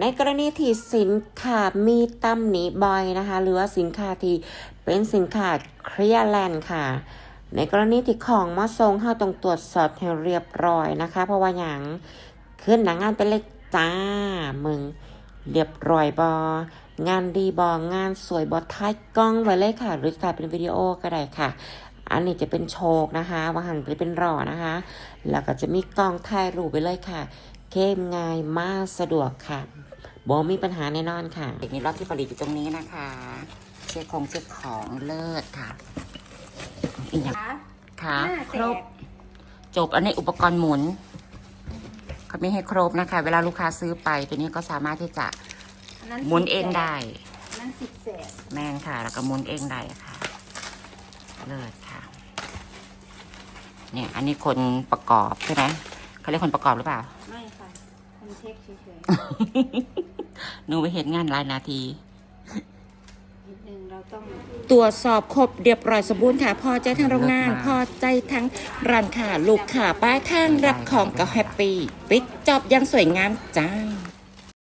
ในกรณีที่สินค้ามีตำหนิบ่อยนะคะ หรือว่าสินค้าที่เป็นสินค้าเคลียร์แลนด์ค่ะ ในกรณีที่ของมาส่งเราต้องตรวจสอบให้เรียบร้อยนะคะ เพราะว่าอย่างขึ้นหนังงานเป็นเล็กจ้ามึง เรียบร้อยบองานดีบองานสวยบอท้ายกล้องไว้เลยค่ะ หรือถ่ายเป็นวิดีโอก็ได้ค่ะ อันนี้จะเป็นโชคนะคะวางหันไปเป็นรอนะคะ แล้วก็จะมีกล้องถ่ายรูปไปเลยค่ะ เข้มง่ายมากสะดวกค่ะบอมีปัญหาแน่นอนค่ะเด็กนี้รอบที่ผลิตอยู่ตรงนี้นะคะ เช็คของเช็คของเลิศค่ะอีกอย่างคะค่ะห้าคแสรบจบอันนี้อุปกรณ์หมุนเขาไม่ให้ครบนะคะ เวลาลูกค้าซื้อไปตัวนี้ก็สามารถที่จะอันนั้นหมุนเองได้อันนั้นสิบแสนแม่นค่ะ แล้วก็หมุนเองได้ค่ะ เลิศค่ะ เนี่ย อันนี้คนประกอบใช่ไหมเขาเรียกคนประกอบหรือเปล่า ไม่ค่ะคนเช็คเฉยหนูไปเห็นงานรายนาทีๆนิดนึงเราต้องตรวจสอบครบเรียบร้อยสมบูรณ์ค่ะ พอใจทั้งโรงงาน พอใจทั้งร้านค้าลูกค้าป้ายทางรับของก็แฮปปี้ ปิดจอบอยังสวยงามจ้า